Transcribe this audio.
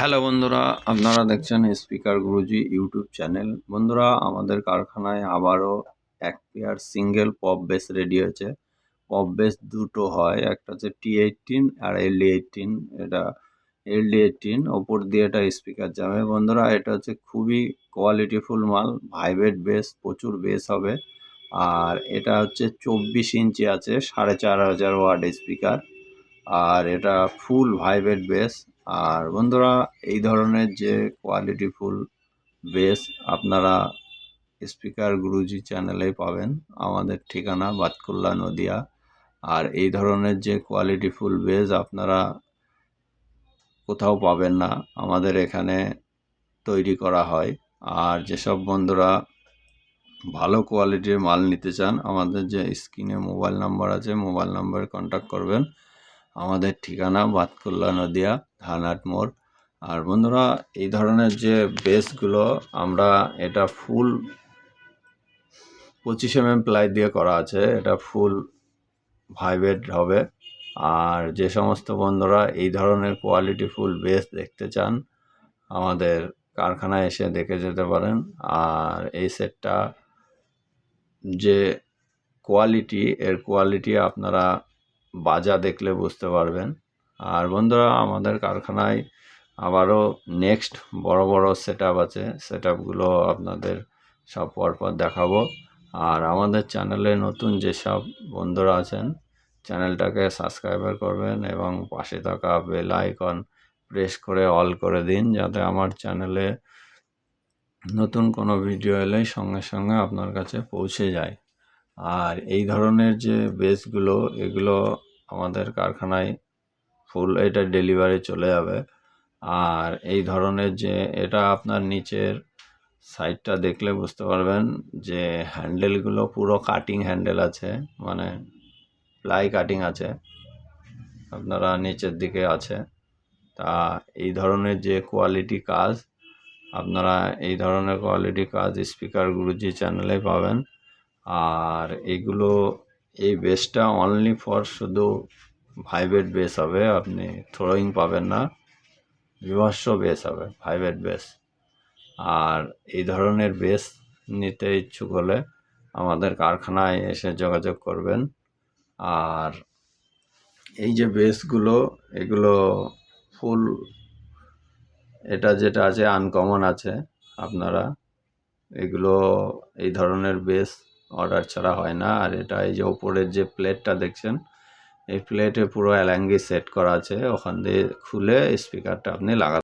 Hello বন্ধুরা, আপনারা দেখছেন স্পিকার গুরুজি ইউটিউব চ্যানেল। বন্ধুরা, আমাদের কারখানায় আবারও এক pair single pop bass ready হয়েছে। পপ বেস দুটো হয়, একটা হচ্ছে টি এইটিন আর এলডি এইটিন। এটা এলডি এইটিন, ওপর দিয়ে এটা স্পিকার যাবে বন্ধুরা, এটা হচ্ছে খুবই কোয়ালিটিফুল মাল, ভাইব্রেট বেস, প্রচুর বেস হবে। আর এটা হচ্ছে চব্বিশ ইঞ্চি আছে, সাড়ে চার হাজার ওয়ার্ড স্পিকার। আর এটা ফুল ভাইব্রেট বেস আর বন্ধুরা, এই ধরনের যে কোয়ালিটিফুল বেস আপনারা স্পিকার গুরুজি চ্যানেলে পাবেন। আমাদের ঠিকানা বাতকুল্লা নদিয়া। আর এই ধরনের যে কোয়ালিটিফুল বেস আপনারা কোথাও পাবেন না, আমাদের এখানে তৈরি করা হয়। আর যেসব বন্ধুরা ভালো কোয়ালিটির মাল নিতে চান, আমাদের যে স্ক্রিনে মোবাইল নাম্বার আছে মোবাইল নাম্বারে কন্ট্যাক্ট করবেন। আমাদের ঠিকানা বাতকুল্লা নদিয়া। ধানহাট মোড়। আর বন্ধুরা, এই ধরনের যে বেসগুলো আমরা এটা ফুল পঁচিশ এম এম প্লাই দিয়ে করা আছে, এটা ফুল ভাইব্রেট হবে। আর যে সমস্ত বন্ধুরা এই ধরনের কোয়ালিটি ফুল বেস দেখতে চান, আমাদের কারখানায় এসে দেখে যেতে পারেন। আর এই সেটটা যে কোয়ালিটি, এর কোয়ালিটি আপনারা বাজা দেখলে বুঝতে পারবেন। আর বন্ধুরা, আমাদের কারখানায় আবারও নেক্সট বড় বড় সেট আছে। সেট আপনাদের সব পরপর দেখাবো। আর আমাদের চ্যানেলে নতুন যেসব বন্ধুরা আছেন চ্যানেলটাকে সাবস্ক্রাইবার করবেন এবং পাশে থাকা বেল আইকন প্রেস করে অল করে দিন, যাতে আমার চ্যানেলে নতুন কোনো ভিডিও এলেই সঙ্গে সঙ্গে আপনার কাছে পৌঁছে যায়। আর এই ধরনের যে বেসগুলো এগুলো আমাদের কারখানায় ফুল এটা ডেলিভারি চলে যাবে। আর এই ধরনের যে এটা আপনার নিচের সাইডটা দেখলে বুঝতে পারবেন যে হ্যান্ডেলগুলো পুরো কাটিং হ্যান্ডেল আছে মানে প্লাই কাটিং আছে, আপনারা নিচের দিকে আছে। তা এই ধরনের যে কোয়ালিটি কাজ, আপনারা এই ধরনের কোয়ালিটি কাজ স্পিকার গুরুজি চ্যানেলে পাবেন। আর এগুলো, এই বেসটা অনলি ফর শুধু ভাইব্রেট বেস হবে, আপনি থ্রোয়িং পাবেন না, বিভৎস বেস হবে ভাইব্রেট বেস আর এই ধরনের বেস নিতে ইচ্ছুক হলে আমাদের কারখানায় এসে যোগাযোগ করবেন। আর এই যে বেসগুলো এগুলো ফুল এটা যেটা আছে আনকমন আছে আপনারা। এগুলো এই ধরনের বেস অর্ডার ছাড়া হয় না। আর এটা এই যে ওপরের যে প্লেটটা দেখছেন এই প্লেটে পুরো অ্যালাঙ্গি সেট করা আছে ওখান দিয়ে খুলে স্পিকারটা আপনি লাগাতে